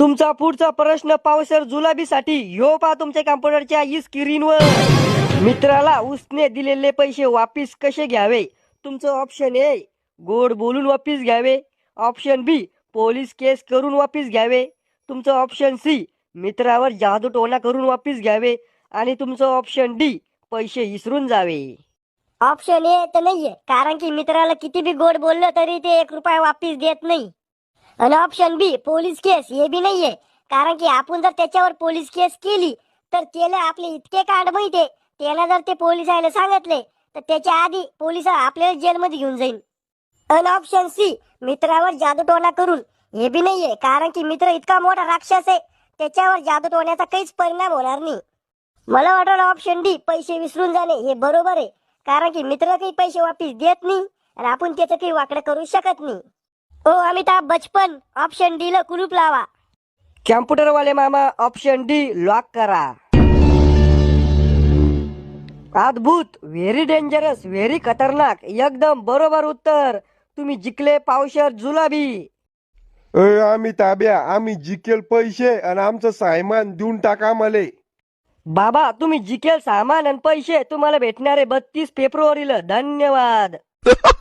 तुमचा पुढचा प्रश्न पावसर जुलाबीसाठी. ह्यो पा तुमच्या कॉम्प्युटरच्या ई स्क्रीनवर मित्राला उसने दिलेले पैसे वापिस कसे घ्यावे? तुमचं ऑप्शन ए गोड बोलून वापिस घ्यावे. ऑप्शन बी पोलीस केस करून वापिस घ्यावे. तुमचं ऑप्शन सी मित्रावर जादू टोना करून वापिस घ्यावे. आणि तुमचं ऑप्शन डी पैसे विसरून जावे. ऑप्शन ए तर नाहीये कारण की मित्राला किती बी गोड बोललं तरी ते एक रुपया वापिस देत नाही. आणि ऑप्शन बी पोलीस केस हे बी नाहीये. कारण की आपण जर त्याच्यावर पोलीस केस केली तर त्याला आपले इतके कांड माहिती त्याला जर ते पोलिसाला सांगितले तर त्याच्या आधी पोलीस आपल्याला जेलमध्ये घेऊन जाईल अन ऑप्शन सी मित्रावर जादूटोणा करून. हे बी नाहीये. कारण की मित्र इतका मोठा राक्षस आहे त्याच्यावर जादूटोण्याचा काहीच परिणाम होणार नाही. मला वाटलं ऑप्शन डी पैसे विसरून जाणे हे बरोबर आहे. कारण की मित्र काही पैसे वापिस देत नाही आणि आपण त्याचं काही वाकडं करू शकत नाही. ओ अमिताभ बचपन ऑप्शन डी ला कुलूप लावा. कॅम्प्युटरवाले मामा ऑप्शन डी लॉक करा. अद्भुत व्हेरी डेंजरस व्हेरी खतरनाक एकदम बरोबर उत्तर. तुम्ही जिंकले पावशर जुलाबी. अय आम्ही ताब्या आम्ही जिकेल पैसे आणि आमचं सायमान देऊन टाका मले. बाबा तुम्ही जिंकेल सामान आणि पैसे तुम्हाला भेटणारे बत्तीस फेब्रुवारीला. धन्यवाद.